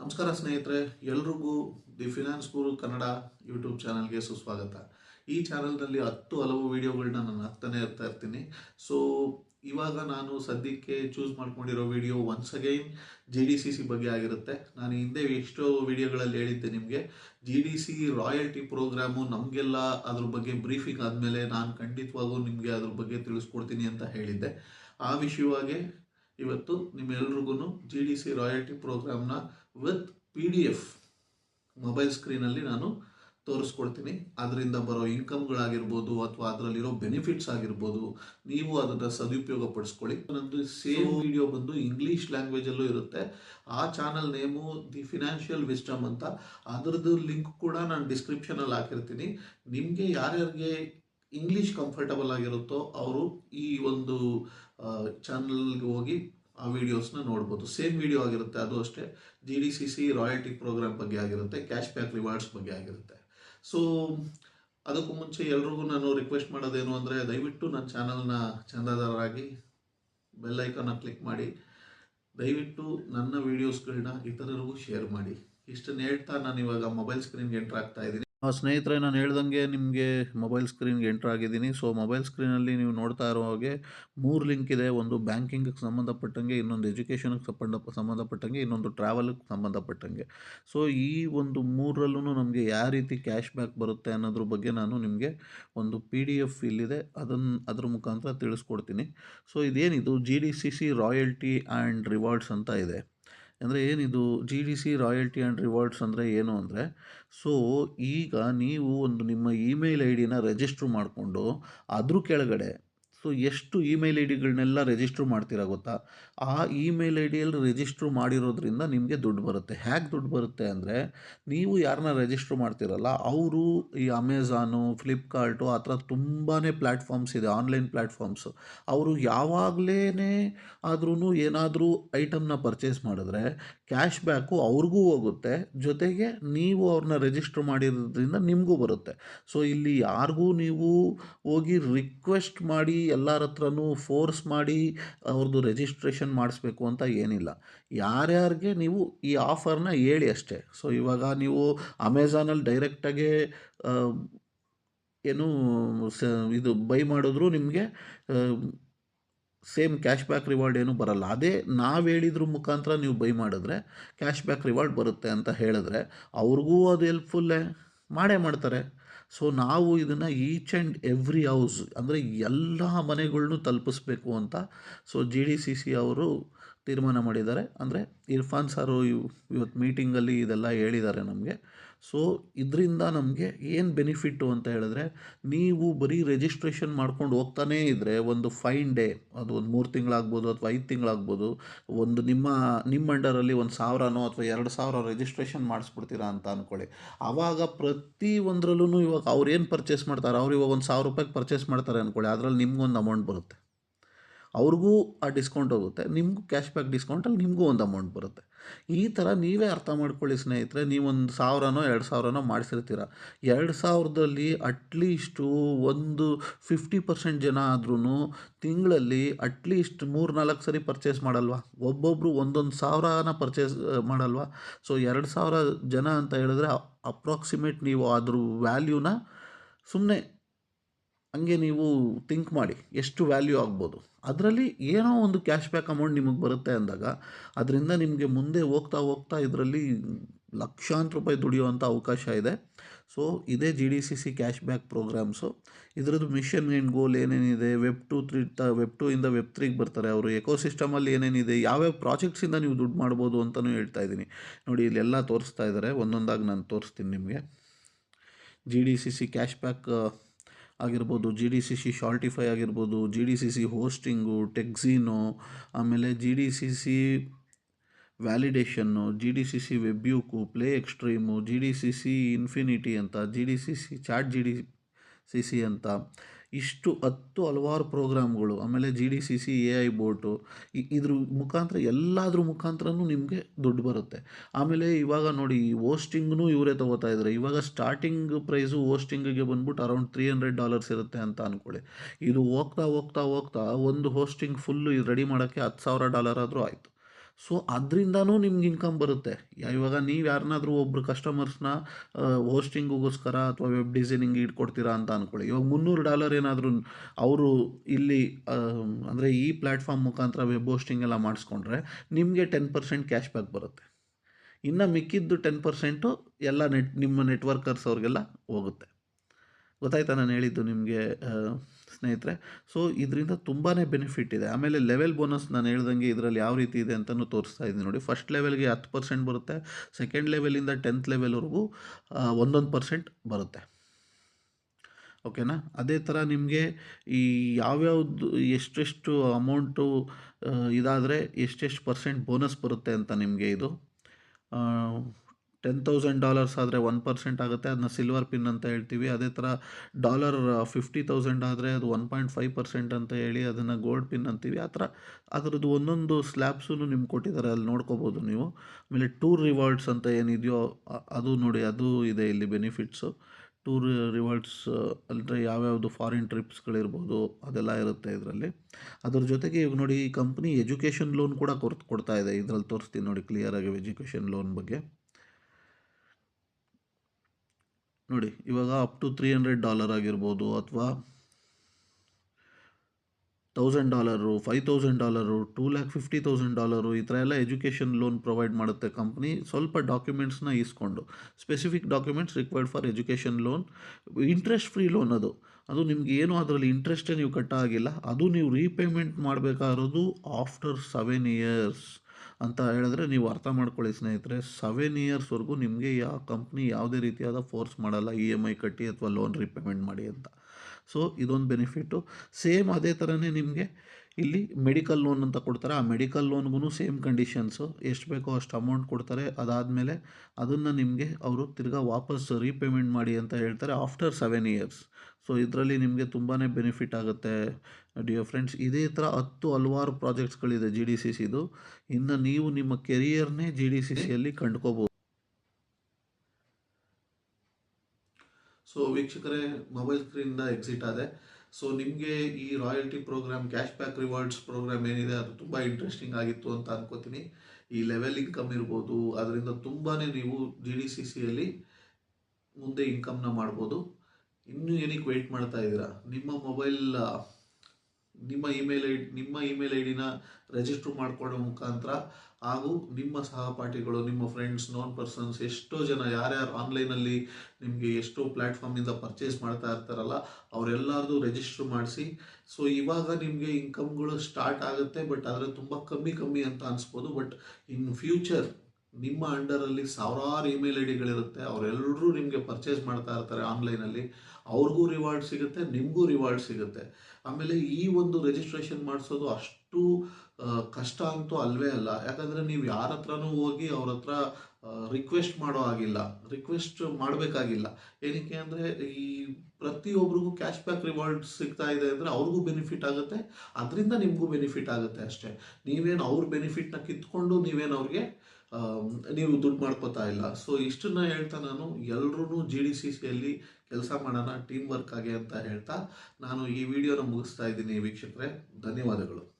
ನಮಸ್ಕಾರ ಸ್ನೇಹಿತರೆ, ಎಲ್ರಿಗೂ the finance Guru Kannada YouTube ಚಾನಲ್ಗೆ ಸುಸ್ವಾಗತ. ಈ ಚಾನಲ್ನಲ್ಲಿ ಹತ್ತು ಹಲವು ವಿಡಿಯೋಗಳನ್ನ ನಾನು ಹಾಕ್ತಾನೆ ಇರ್ತಾ ಇರ್ತೀನಿ. ಸೊ ಇವಾಗ ನಾನು ಸದ್ಯಕ್ಕೆ ಚೂಸ್ ಮಾಡ್ಕೊಂಡಿರೋ video once again G D C C ಬಗ್ಗೆ ಆಗಿರುತ್ತೆ. ನಾನು ಹಿಂದೆ ಎಷ್ಟೋ ವಿಡಿಯೋಗಳಲ್ಲಿ ಹೇಳಿದ್ದೆ ನಿಮಗೆ. G D C royalty programme ನಮಗೆಲ್ಲ ಅದ್ರ ಬಗ್ಗೆ ಬ್ರೀಫಿಂಗ್ ಆದಮೇಲೆ ನಾನು ಖಂಡಿತವಾಗೂ ನಿಮಗೆ ಅದ್ರ ಬಗ್ಗೆ ತಿಳಿಸ್ಕೊಡ್ತೀನಿ ಅಂತ ಹೇಳಿದ್ದೆ. ಆ ವಿಷಯವಾಗಿ ಇವತ್ತು ನಿಮ್ಮೆಲ್ರಿಗೂ G D C royalty ಪ್ರೋಗ್ರಾಮ್ನ with P D F mobile ಸ್ಕ್ರೀನಲ್ಲಿ ನಾನು ತೋರಿಸ್ಕೊಡ್ತೀನಿ. ಅದರಿಂದ ಬರೋ ಇನ್ಕಮ್ಗಳಾಗಿರ್ಬೋದು ಅಥವಾ ಅದರಲ್ಲಿರೋ ಬೆನಿಫಿಟ್ಸ್ ಆಗಿರ್ಬೋದು ನೀವು ಅದನ್ನು ಸದುಪಯೋಗ ಪಡಿಸ್ಕೊಳ್ಳಿ. ನನ್ನದು ಸೇಮ್ ವಿಡಿಯೋ ಬಂದು ಇಂಗ್ಲೀಷ್ ಲ್ಯಾಂಗ್ವೇಜಲ್ಲೂ ಇರುತ್ತೆ. ಆ channel name the financial wisdom ಅಂತ. ಅದರದ್ದು ಲಿಂಕ್ ಕೂಡ ನಾನು ಡಿಸ್ಕ್ರಿಪ್ಷನಲ್ಲಿ ಹಾಕಿರ್ತೀನಿ. ನಿಮಗೆ ಯಾರ್ಯಾರಿಗೆ ಇಂಗ್ಲೀಷ್ ಕಂಫರ್ಟಬಲ್ ಆಗಿರುತ್ತೋ ಅವರು ಈ ಒಂದು ಚಾನಲ್ಗೆ ಹೋಗಿ ಆ ವಿಡಿಯೋಸ್ನ ನೋಡ್ಬೋದು. ಸೇಮ್ ವಿಡಿಯೋ ಆಗಿರುತ್ತೆ, ಅದು ಅಷ್ಟೇ. G D C C royalty programme ಬಗ್ಗೆ ಆಗಿರುತ್ತೆ ಕ್ಯಾಶ್ ಬ್ಯಾಕ್ ರಿವಾರ್ಡ್ಸ್ ಬಗ್ಗೆ ಆಗಿರುತ್ತೆ. ಸೊ ಅದಕ್ಕೂ ಮುಂಚೆ ಎಲ್ರಿಗೂ ನಾನು ರಿಕ್ವೆಸ್ಟ್ ಮಾಡೋದೇನು ಅಂದರೆ, ದಯವಿಟ್ಟು ನನ್ನ ಚಾನಲ್ನ ಚಂದಾದಾರರಾಗಿ ಬೆಲ್ಲೈಕನ್ನ ಕ್ಲಿಕ್ ಮಾಡಿ. ದಯವಿಟ್ಟು ನನ್ನ ವೀಡಿಯೋಸ್ಗಳನ್ನ ಇತರರಿಗೂ ಶೇರ್ ಮಾಡಿ. ಇಷ್ಟನ್ನು ಹೇಳ್ತಾ ನಾನು ಇವಾಗ ಮೊಬೈಲ್ ಸ್ಕ್ರೀನ್ಗೆ ಎಂಟ್ರ್ ಆಗ್ತಾ ಇದ್ದೀನಿ. ಸ್ನೇಹಿತರೆ, ನಾನು ಹೇಳ್ದಂಗೆ ನಿಮಗೆ ಮೊಬೈಲ್ ಸ್ಕ್ರೀನ್ಗೆ ಎಂಟ್ರ್ ಆಗಿದ್ದೀನಿ. ಸೊ, ಮೊಬೈಲ್ ಸ್ಕ್ರೀನಲ್ಲಿ ನೀವು ನೋಡ್ತಾ ಇರೋ ಹಾಗೆ ಮೂರು ಲಿಂಕ್ ಇದೆ. ಒಂದು ಬ್ಯಾಂಕಿಂಗ್ಗೆ ಸಂಬಂಧಪಟ್ಟಂಗೆ, ಇನ್ನೊಂದು ಎಜುಕೇಷನ್ಗೆ ಸಂಬಂಧ, ಸಂಬಂಧಪಟ್ಟಂಗೆ, ಇನ್ನೊಂದು ಟ್ರಾವೆಲ್ಗೆ ಸಂಬಂಧಪಟ್ಟಂಗೆ. ಸೊ, ಈ ಒಂದು ಮೂರರಲ್ಲೂ ನಮಗೆ ಯಾವ ರೀತಿ ಕ್ಯಾಶ್ ಬ್ಯಾಕ್ ಬರುತ್ತೆ ಅನ್ನೋದ್ರ ಬಗ್ಗೆ ನಾನು ನಿಮಗೆ ಒಂದು ಪಿ ಡಿ ಎಫ್ ಇಲ್ಲಿದೆ. ಅದನ್ನು ಅದ್ರ ಮುಖಾಂತರ ತಿಳಿಸ್ಕೊಡ್ತೀನಿ. ಸೊ, ಇದೇನಿದು? G D C C royalty and rewards ಅಂತ ಇದೆ. ಅಂದರೆ ಏನಿದು? G D C royalty and rewards ಅಂದರೆ ಏನು ಅಂದರೆ ಸೊ ಈಗ ನೀವು ಒಂದು ನಿಮ್ಮ ಇಮೇಲ್ ಐ ಡಿನ ರಿಜಿಸ್ಟ್ರ್ ಮಾಡಿಕೊಂಡು, ಅದ್ರ ಕೆಳಗಡೆ ಸೊ ಎಷ್ಟು ಇಮೇಲ್ ಐ ಡಿಗಳನ್ನೆಲ್ಲ ರಿಜಿಸ್ಟ್ರ್ ಮಾಡ್ತೀರಾ ಗೊತ್ತಾ? ಆ ಇಮೇಲ್ ಐ ಡಿಯಲ್ಲಿ ರಿಜಿಸ್ಟ್ರ್ ಮಾಡಿರೋದ್ರಿಂದ ನಿಮಗೆ ದುಡ್ಡು ಬರುತ್ತೆ. ಹೇಗೆ ದುಡ್ಡು ಬರುತ್ತೆ ಅಂದರೆ ನೀವು ಯಾರನ್ನ ರಿಜಿಸ್ಟ್ರ್ ಮಾಡ್ತಿರಲ್ಲ, ಅವರು ಈ ಅಮೆಝಾನು ಫ್ಲಿಪ್ಕಾರ್ಟು ಆ ಥರ ತುಂಬಾ ಪ್ಲ್ಯಾಟ್ಫಾರ್ಮ್ಸ್ ಇದೆ, ಆನ್ಲೈನ್ ಪ್ಲ್ಯಾಟ್ಫಾರ್ಮ್ಸು ಅವರು ಯಾವಾಗಲೇ ಆದ್ರೂ ಏನಾದರೂ ಐಟಮ್ನ ಪರ್ಚೇಸ್ ಮಾಡಿದ್ರೆ ಕ್ಯಾಶ್ ಬ್ಯಾಕು ಅವ್ರಿಗೂ ಹೋಗುತ್ತೆ, ಜೊತೆಗೆ ನೀವು ಅವ್ರನ್ನ ರಿಜಿಸ್ಟ್ರ್ ಮಾಡಿರೋದ್ರಿಂದ ನಿಮಗೂ ಬರುತ್ತೆ. ಸೊ ಇಲ್ಲಿ ಯಾರಿಗೂ ನೀವು ಹೋಗಿ ರಿಕ್ವೆಸ್ಟ್ ಮಾಡಿ ಎಲ್ಲರ ಹತ್ರನೂ ಫೋರ್ಸ್ ಮಾಡಿ ಅವ್ರದ್ದು ರಿಜಿಸ್ಟ್ರೇಷನ್ ಮಾಡಿಸ್ಬೇಕು ಅಂತ ಏನಿಲ್ಲ. ಯಾರ್ಯಾರಿಗೆ ನೀವು ಈ ಆಫರ್ನ ಹೇಳಿ ಅಷ್ಟೇ. ಸೊ ಇವಾಗ ನೀವು ಅಮೆಝಾನಲ್ಲಿ ಡೈರೆಕ್ಟಾಗೆ ಏನು ಸ, ಇದು ಬೈ ಮಾಡಿದ್ರು ನಿಮಗೆ ಸೇಮ್ ಕ್ಯಾಶ್ ಬ್ಯಾಕ್ ರಿವಾರ್ಡ್ ಏನು ಬರಲ್ಲ. ಅದೇ ನಾವು ಹೇಳಿದ್ರ ಮುಖಾಂತರ ನೀವು ಬೈ ಮಾಡಿದ್ರೆ ಕ್ಯಾಶ್ ಬ್ಯಾಕ್ ರಿವಾರ್ಡ್ ಬರುತ್ತೆ ಅಂತ ಹೇಳಿದ್ರೆ ಅವ್ರಿಗೂ ಅದು ಹೆಲ್ಪ್ಫುಲ್ಲೇ ಮಾಡೇ ಮಾಡ್ತಾರೆ. ಸೊ ನಾವು ಇದನ್ನು ಈಚ್ ಆ್ಯಂಡ್ ಎವ್ರಿ ಹೌಸ್ ಅಂದರೆ ಎಲ್ಲ ಮನೆಗಳ್ನೂ ತಲುಪಿಸ್ಬೇಕು ಅಂತ so G D C C ಅವರು ತೀರ್ಮಾನ ಮಾಡಿದ್ದಾರೆ. ಅಂದರೆ ಇರ್ಫಾನ್ ಸಾರು ಇವ್ ಇವತ್ತು ಮೀಟಿಂಗಲ್ಲಿ ಇದೆಲ್ಲ ಹೇಳಿದ್ದಾರೆ ನಮಗೆ. ಸೊ ಇದರಿಂದ ನಮಗೆ ಏನು ಬೆನಿಫಿಟ್ಟು ಅಂತ ಹೇಳಿದ್ರೆ, ನೀವು ಬರೀ ರಿಜಿಸ್ಟ್ರೇಷನ್ ಮಾಡ್ಕೊಂಡು ಹೋಗ್ತಾನೇ ಇದ್ದರೆ ಒಂದು ಫೈನ್ ಡೇ ಅದು ಒಂದು ಮೂರು ತಿಂಗಳಾಗ್ಬೋದು ಅಥವಾ ಐದು ತಿಂಗಳಾಗ್ಬೋದು, ಒಂದು ನಿಮ್ಮ ನಿಮ್ಮ ಅಂಡರಲ್ಲಿ ಒಂದು ಸಾವಿರನೋ ಅಥವಾ ಎರಡು ಸಾವಿರ ರಿಜಿಸ್ಟ್ರೇಷನ್ ಮಾಡಿಸ್ಬಿಡ್ತೀರಾ ಅಂತ ಅಂದ್ಕೊಳ್ಳಿ ಆವಾಗ ಪ್ರತಿ ಒಂದರಲ್ಲೂ ಇವಾಗ ಅವ್ರು ಏನು ಪರ್ಚೇಸ್ ಮಾಡ್ತಾರೆ, ಅವ್ರು ಇವಾಗ ಒಂದು ಸಾವಿರ ರೂಪಾಯಿಗೆ ಪರ್ಚೇಸ್ ಮಾಡ್ತಾರೆ ಅಂದ್ಕೊಳ್ಳಿ ಅದರಲ್ಲಿ ನಿಮ್ಗೊಂದು ಅಮೌಂಟ್ ಬರುತ್ತೆ. ಅವ್ರಿಗೂ ಆ ಡಿಸ್ಕೌಂಟ್ ಹೋಗುತ್ತೆ, ನಿಮಗೂ ಕ್ಯಾಶ್ ಬ್ಯಾಕ್ ಡಿಸ್ಕೌಂಟಲ್ಲಿ ನಿಮಗೂ ಒಂದು ಅಮೌಂಟ್ ಬರುತ್ತೆ. ಈ ಥರ ನೀವೇ ಅರ್ಥ ಮಾಡ್ಕೊಳ್ಳಿ ಸ್ನೇಹಿತರೆ ನೀವೊಂದು ಸಾವಿರನೋ ಎರಡು ಸಾವಿರನೋ ಮಾಡಿಸಿರ್ತೀರ. ಎರಡು ಸಾವಿರದಲ್ಲಿ ಅಟ್ಲೀಸ್ಟು ಒಂದು ಫಿಫ್ಟಿ ಪರ್ಸೆಂಟ್ ಜನ ಆದ್ರೂ ತಿಂಗಳಲ್ಲಿ ಅಟ್ಲೀಸ್ಟ್ ಮೂರು ನಾಲ್ಕು ಸರಿ ಪರ್ಚೇಸ್ ಮಾಡಲ್ವಾ? ಒಬ್ಬೊಬ್ಬರು ಒಂದೊಂದು ಸಾವಿರನ ಪರ್ಚೇಸ್ ಮಾಡಲ್ವಾ? ಸೊ ಎರಡು ಸಾವಿರ ಜನ ಅಂತ ಹೇಳಿದ್ರೆ ಅಪ್ರಾಕ್ಸಿಮೇಟ್ ನೀವು ಅದ್ರ ವ್ಯಾಲ್ಯೂನ ಸುಮ್ಮನೆ ಹಂಗೆ ನೀವು ಥಿಂಕ್ ಮಾಡಿ, ಎಷ್ಟು ವ್ಯಾಲ್ಯೂ ಆಗ್ಬೋದು. ಅದರಲ್ಲಿ ಏನೋ ಒಂದು ಕ್ಯಾಶ್ ಬ್ಯಾಕ್ ಅಮೌಂಟ್ ನಿಮಗೆ ಬರುತ್ತೆ ಅಂದಾಗ, ಅದರಿಂದ ನಿಮಗೆ ಮುಂದೆ ಹೋಗ್ತಾ ಹೋಗ್ತಾ ಇದರಲ್ಲಿ ಲಕ್ಷಾಂತರ ರೂಪಾಯಿ ದುಡಿಯುವಂಥ ಅವಕಾಶ ಇದೆ. ಸೊ ಇದೇ G D C C cash back programmes ಇದರದ್ದು ಮಿಷನ್ ಆ್ಯಂಡ್ ಗೋಲ್ ಏನೇನಿದೆ ವೆಬ್ ಟು ತ್ರೀ ತ ವೆಬ್ ಟು ಇಂದ ವೆಬ್ ತ್ರೀಗೆ ಬರ್ತಾರೆ ಅವರು. ಎಕೋಸಿಸ್ಟಮಲ್ಲಿ ಏನೇನಿದೆ, ಯಾವ್ಯಾವ ಪ್ರಾಜೆಕ್ಟ್ಸಿಂದ ನೀವು ದುಡ್ಡು ಮಾಡ್ಬೋದು ಅಂತಲೂ ಹೇಳ್ತಾ ಇದ್ದೀನಿ. ನೋಡಿ, ಇಲ್ಲೆಲ್ಲ ತೋರಿಸ್ತಾ ಇದ್ದಾರೆ ಒಂದೊಂದಾಗಿ ನಾನು ತೋರಿಸ್ತೀನಿ ನಿಮಗೆ. G D C C cash back ಆಗಿರ್ಬೋದು G D C C shortify ಆಗಿರ್ಬೋದು G D C C hosting ಟೆಕ್ಸಿನು ಆಮೇಲೆ G D C C validation G D C C ವೆಬ್ಯೂಕು play extreme G D C C infinity ಅಂತ G D C C chat G D C C ಅಂತ. ಇಷ್ಟು ಹತ್ತು ಹಲವಾರು ಪ್ರೋಗ್ರಾಮ್ಗಳು, ಆಮೇಲೆ G D C C A I bot ಇದ್ರ ಮುಖಾಂತರ ಎಲ್ಲದ್ರ ಮುಖಾಂತರನೂ ನಿಮಗೆ ದುಡ್ಡು ಬರುತ್ತೆ. ಆಮೇಲೆ ಇವಾಗ ನೋಡಿ ಹೋಸ್ಟಿಂಗ್ನು ಇವರೇ ತಗೋತಾ ಇದ್ದಾರೆ. ಇವಾಗ ಸ್ಟಾರ್ಟಿಂಗ್ ಪ್ರೈಸು ಹೋಸ್ಟಿಂಗಿಗೆ ಬಂದ್ಬಿಟ್ಟು ಅರೌಂಡ್ ತ್ರೀ ಹಂಡ್ರೆಡ್ ಡಾಲರ್ಸ್ ಇರುತ್ತೆ ಅಂತ ಅಂದ್ಕೊಳ್ಳಿ ಇದು ಹೋಗ್ತಾ ಹೋಗ್ತಾ ಹೋಗ್ತಾ ಒಂದು ಹೋಸ್ಟಿಂಗ್ ಫುಲ್ಲು ರೆಡಿ ಮಾಡೋಕ್ಕೆ ಹತ್ತು ಸಾವಿರ ಡಾಲರ್ ಆದರೂ ಆಯಿತು. ಸೊ ಅದರಿಂದನೂ ನಿಮ್ಗೆ ಇನ್ಕಮ್ ಬರುತ್ತೆ. ಇವಾಗ ನೀವು ಯಾರನ್ನಾದ್ರೂ ಒಬ್ರು ಕಸ್ಟಮರ್ಸ್ನ ಹೋಸ್ಟಿಂಗಿಗೋಸ್ಕರ ಅಥವಾ ವೆಬ್ ಡಿಸೈನಿಂಗ್ ಇಟ್ಕೊಡ್ತೀರಾ ಅಂತ ಅಂದ್ಕೊಳ್ಳಿ ಇವಾಗ ಮುನ್ನೂರು ಡಾಲರ್ ಏನಾದರೂ ಅವರು ಇಲ್ಲಿ ಅಂದರೆ ಈ ಪ್ಲ್ಯಾಟ್ಫಾರ್ಮ್ ಮುಖಾಂತರ ವೆಬ್ ಹೋಸ್ಟಿಂಗ್ ಎಲ್ಲ ಮಾಡಿಸ್ಕೊಂಡ್ರೆ ನಿಮಗೆ ಟೆನ್ ಪರ್ಸೆಂಟ್ ಕ್ಯಾಶ್ ಬ್ಯಾಕ್ ಬರುತ್ತೆ. ಇನ್ನು ಮಿಕ್ಕಿದ್ದು ಟೆನ್ ಪರ್ಸೆಂಟು ಎಲ್ಲ ನೆಟ್ ನಿಮ್ಮ ನೆಟ್ವರ್ಕರ್ಸ್ ಅವ್ರಿಗೆಲ್ಲ ಹೋಗುತ್ತೆ. ಗೊತ್ತಾಯ್ತಾ ನಾನು ಹೇಳಿದ್ದು ನಿಮಗೆ ಸ್ನೇಹಿತರೆ. ಸೊ ಇದರಿಂದ ತುಂಬಾ ಬೆನಿಫಿಟ್ ಇದೆ. ಆಮೇಲೆ ಲೆವೆಲ್ ಬೋನಸ್ ನಾನು ಹೇಳ್ದಂಗೆ ಇದರಲ್ಲಿ ಯಾವ ರೀತಿ ಇದೆ ಅಂತಲೂ ತೋರಿಸ್ತಾ ಇದ್ದೀನಿ ನೋಡಿ. ಫಸ್ಟ್ ಲೆವೆಲ್ಗೆ ಹತ್ತು ಪರ್ಸೆಂಟ್ ಬರುತ್ತೆ. ಸೆಕೆಂಡ್ ಲೆವೆಲಿಂದ ಟೆಂತ್ ಲೆವೆಲ್ವರೆಗೂ ಒಂದೊಂದು ಪರ್ಸೆಂಟ್ ಬರುತ್ತೆ. ಓಕೆನಾ ಅದೇ ಥರ ನಿಮಗೆ ಈ ಯಾವ್ಯಾವ್ದು, ಎಷ್ಟೆಷ್ಟು ಅಮೌಂಟು ಇದಾದರೆ ಎಷ್ಟೆಷ್ಟು ಪರ್ಸೆಂಟ್ ಬೋನಸ್ ಬರುತ್ತೆ ಅಂತ ನಿಮಗೆ ಇದು? ಟೆನ್ ತೌಸಂಡ್ ಡಾಲರ್ಸ್ ಆದರೆ ಒನ್ ಪರ್ಸೆಂಟ್ ಆಗುತ್ತೆ ಅದನ್ನ ಸಿಲ್ವರ್ ಪಿನ್ ಅಂತ ಹೇಳ್ತೀವಿ. ಅದೇ ಥರ ಡಾಲರ್ ಫಿಫ್ಟಿ ತೌಸಂಡ್ ಆದರೆ ಅದು ಒನ್ ಪಾಯಿಂಟ್ ಫೈವ್ ಪರ್ಸೆಂಟ್ ಅಂತ ಹೇಳಿ ಅದನ್ನು ಗೋಲ್ಡ್ ಪಿನ್ ಅಂತೀವಿ. ಆ ಥರ ಅದರದ್ದು ಒಂದೊಂದು ಸ್ಲ್ಯಾಬ್ಸೂ ನಿಮ್ಗೆ ಕೊಟ್ಟಿದ್ದಾರೆ ಅಲ್ಲಿ ನೋಡ್ಕೋಬೋದು ನೀವು. ಆಮೇಲೆ ಟೂರ್ ರಿವಾರ್ಡ್ಸ್ ಅಂತ ಏನಿದೆಯೋ ಅದು ನೋಡಿ, ಅದು ಇದೆ ಇಲ್ಲಿ ಬೆನಿಫಿಟ್ಸು ಟೂರ್ ರಿವಾರ್ಡ್ಸ್ ಅಂದರೆ ಯಾವ್ಯಾವುದು ಫಾರಿನ್ ಟ್ರಿಪ್ಸ್ಗಳಿರ್ಬೋದು ಅದೆಲ್ಲ ಇರುತ್ತೆ ಇದರಲ್ಲಿ. ಅದ್ರ ಜೊತೆಗೆ ಇವಾಗ ನೋಡಿ, ಈ ಕಂಪ್ನಿ ಎಜುಕೇಷನ್ ಲೋನ್ ಕೂಡ ಕೊಡ್ತಾ ಇದೆ. ಇದರಲ್ಲಿ ತೋರಿಸ್ತೀನಿ ನೋಡಿ ಕ್ಲಿಯರಾಗಿ ಎಜುಕೇಷನ್ ಲೋನ್ ಬಗ್ಗೆ. ನೋಡಿ, ಇವಾಗ up to three hundred dollar ಆಗಿರ್ಬೋದು ಅಥವಾ thousand dollar five thousand dollar two lakh fifty thousand dollar ಈ ಥರ ಎಲ್ಲ ಎಜುಕೇಷನ್ ಲೋನ್ ಪ್ರೊವೈಡ್ ಮಾಡುತ್ತೆ ಕಂಪ್ನಿ ಸ್ವಲ್ಪ ಡಾಕ್ಯುಮೆಂಟ್ಸ್ನ ಇಸ್ಕೊಂಡು specific documents required for education loan interest free loan ಅದು. ಅದು ನಿಮ್ಗೆ ಏನು ಅದರಲ್ಲಿ ಇಂಟ್ರೆಸ್ಟೇ ನೀವು ಕಟ್ಟಾಗಿಲ್ಲ ಅದು ನೀವು ರೀಪೇಮೆಂಟ್ ಮಾಡಬೇಕಾಗಿರೋದು ಆಫ್ಟರ್ ಸೆವೆನ್ ಇಯರ್ಸ್ ಅಂತ ಹೇಳಿದ್ರೆ ನೀವು ಅರ್ಥ ಮಾಡ್ಕೊಳ್ಳಿ ಸ್ನೇಹಿತರೆ ಸೆವೆನ್ ಇಯರ್ಸ್ವರೆಗೂ ನಿಮಗೆ ಯಾವ ಕಂಪ್ನಿ ಯಾವುದೇ ರೀತಿಯಾದ ಫೋರ್ಸ್ ಮಾಡಲ್ಲ ಇ ಎಂ ಐ ಕಟ್ಟಿ ಅಥವಾ ಲೋನ್ ರೀಪೇಮೆಂಟ್ ಮಾಡಿ ಅಂತ. ಸೊ ಇದೊಂದು ಬೆನಿಫಿಟ್ಟು ಸೇಮ್ ಅದೇ ಥರನೇ ನಿಮಗೆ ಇಲ್ಲಿ ಮೆಡಿಕಲ್ ಲೋನ್ ಅಂತ ಕೊಡ್ತಾರೆ. ಆ ಮೆಡಿಕಲ್ ಲೋನ್ಗೂ ಸೇಮ್ ಕಂಡೀಷನ್ಸು ಎಷ್ಟು ಬೇಕೋ ಅಷ್ಟು ಅಮೌಂಟ್ ಕೊಡ್ತಾರೆ. ಅದಾದಮೇಲೆ ಅದನ್ನು ನಿಮಗೆ ಅವರು ತಿರ್ಗಾ ವಾಪಸ್ ರೀಪೇಮೆಂಟ್ ಮಾಡಿ ಅಂತ ಹೇಳ್ತಾರೆ ಆಫ್ಟರ್ ಸೆವೆನ್ ಇಯರ್ಸ್ ಸೊ ಇದರಲ್ಲಿ ನಿಮಗೆ ತುಂಬಾ ಬೆನಿಫಿಟ್ ಆಗುತ್ತೆ ಡಿಯರ್ ಫ್ರೆಂಡ್ಸ್ ಇದೇ ಥರ ಹತ್ತು ಹಲವಾರು ಪ್ರಾಜೆಕ್ಟ್ಸ್ಗಳಿದೆ ಜಿ ಡಿ ಸಿ ಸಿದು ಇನ್ನು ನೀವು ನಿಮ್ಮ ಕೆರಿಯರ್ನೇ ಜಿ ಡಿ ಸಿ ಸಿಯಲ್ಲಿ ಕಂಡ್ಕೋಬೋದು. ಸೊ ವೀಕ್ಷಕರೇ ಮೊಬೈಲ್ ಸ್ಕ್ರೀನಿಂದ ಎಕ್ಸಿಟ್ ಆದೆ. ಸೊ ನಿಮಗೆ ಈ royalty programme cash back rewards programme ಏನಿದೆ, ಅದು ತುಂಬ ಇಂಟ್ರೆಸ್ಟಿಂಗ್ ಆಗಿತ್ತು ಅಂತ ಅನ್ಕೋತೀನಿ. ಈ ಲೆವೆಲ್ ಇನ್ಕಮ್ ಇರ್ಬೋದು, ಅದರಿಂದ ತುಂಬಾ ನೀವು ಜಿ ಡಿ ಸಿ ಸಿಯಲ್ಲಿ ಮುಂದೆ ಇನ್ಕಮ್ನ ಮಾಡ್ಬೋದು. ಇನ್ನೂ ಏನಕ್ಕೆ ವೆಯ್ಟ್ ಮಾಡ್ತಾ ಇದ್ದೀರಾ? ನಿಮ್ಮ ಮೊಬೈಲ್ ನಿಮ್ಮ ಇಮೇಲ್ ಐ ನಿಮ್ಮ ಇಮೇಲ್ ಐ ಡಿನ ರಿಜಿಸ್ಟರ್ ಮಾಡ್ಕೊಳ್ಳೋ ಮುಖಾಂತರ ಹಾಗೂ ನಿಮ್ಮ ಸಹಪಾಠಿಗಳು, ನಿಮ್ಮ ಫ್ರೆಂಡ್ಸ್ ನಾನ್ ಪರ್ಸನ್ಸ್ ಎಷ್ಟೋ ಜನ ಯಾರ್ಯಾರು ಆನ್ಲೈನಲ್ಲಿ ನಿಮಗೆ ಎಷ್ಟೋ ಪ್ಲ್ಯಾಟ್ಫಾರ್ಮಿಂದ ಪರ್ಚೇಸ್ ಮಾಡ್ತಾ ಇರ್ತಾರಲ್ಲ, ಅವರೆಲ್ಲರದು ರಿಜಿಸ್ಟರ್ ಮಾಡಿಸಿ. ಸೊ ಇವಾಗ ನಿಮಗೆ ಇನ್ಕಮ್ಗಳು ಸ್ಟಾರ್ಟ್ ಆಗುತ್ತೆ ಬಟ್ ಆದರೆ ತುಂಬ ಕಮ್ಮಿ ಕಮ್ಮಿ ಅಂತ ಅನಿಸ್ಬೋದು. ಬಟ್ ಇನ್ ಫ್ಯೂಚರ್ ನಿಮ್ಮ ಅಂಡರಲ್ಲಿ ಸಾವಿರಾರು ಇಮೇಲ್ ಐ ಡಿಗಳಿರುತ್ತೆ ಅವರೆಲ್ಲರೂ ನಿಮಗೆ ಪರ್ಚೇಸ್ ಮಾಡ್ತಾ ಇರ್ತಾರೆ ಆನ್ಲೈನಲ್ಲಿ, ಅವ್ರಿಗೂ ರಿವಾರ್ಡ್ ಸಿಗುತ್ತೆ, ನಿಮಗೂ ರಿವಾರ್ಡ್ ಸಿಗುತ್ತೆ. ಆಮೇಲೆ ಈ ಒಂದು ರಿಜಿಸ್ಟ್ರೇಷನ್ ಮಾಡಿಸೋದು ಅಷ್ಟು ಕಷ್ಟ ಅಂತೂ ಅಲ್ವೇ ಅಲ್ಲ. ಯಾಕಂದರೆ ನೀವು ಯಾರ ಹತ್ರನೂ ಹೋಗಿ ಅವ್ರ ಹತ್ರ ರಿಕ್ವೆಸ್ಟ್ ಮಾಡೋ ಆಗಿಲ್ಲ ರಿಕ್ವೆಸ್ಟ್ ಮಾಡಬೇಕಾಗಿಲ್ಲ. ಏನಕ್ಕೆ ಅಂದರೆ ಈ ಪ್ರತಿಯೊಬ್ಬರಿಗೂ ಕ್ಯಾಶ್ ಬ್ಯಾಕ್ ರಿವಾರ್ಡ್ ಸಿಗ್ತಾ ಇದೆ ಅಂದರೆ ಅವ್ರಿಗೂ ಬೆನಿಫಿಟ್ ಆಗುತ್ತೆ, ಅದರಿಂದ ನಿಮಗೂ ಬೆನಿಫಿಟ್ ಆಗುತ್ತೆ ಅಷ್ಟೇ. ನೀವೇನು ಅವ್ರ ಬೆನಿಫಿಟ್ನ ಕಿತ್ಕೊಂಡು ನೀವೇನು ಅವ್ರಿಗೆ ನೀವು ದುಡ್ಡು ಮಾಡ್ಕೋತಾ ಇಲ್ಲ. ಸೊ ಇಷ್ಟನ್ನ ಹೇಳ್ತಾ ನಾನು ಎಲ್ರೂ ಜಿ ಡಿ ಸಿ ಸಿಯಲ್ಲಿ ಕೆಲಸ ಮಾಡೋಣ ಟೀಮ್ ವರ್ಕ್ ಆಗಿ ಅಂತ ಹೇಳ್ತಾ ನಾನು ಈ ವಿಡಿಯೋನ ಮುಗಿಸ್ತಾ ಇದ್ದೀನಿ ವೀಕ್ಷಕರೇ. ಧನ್ಯವಾದಗಳು.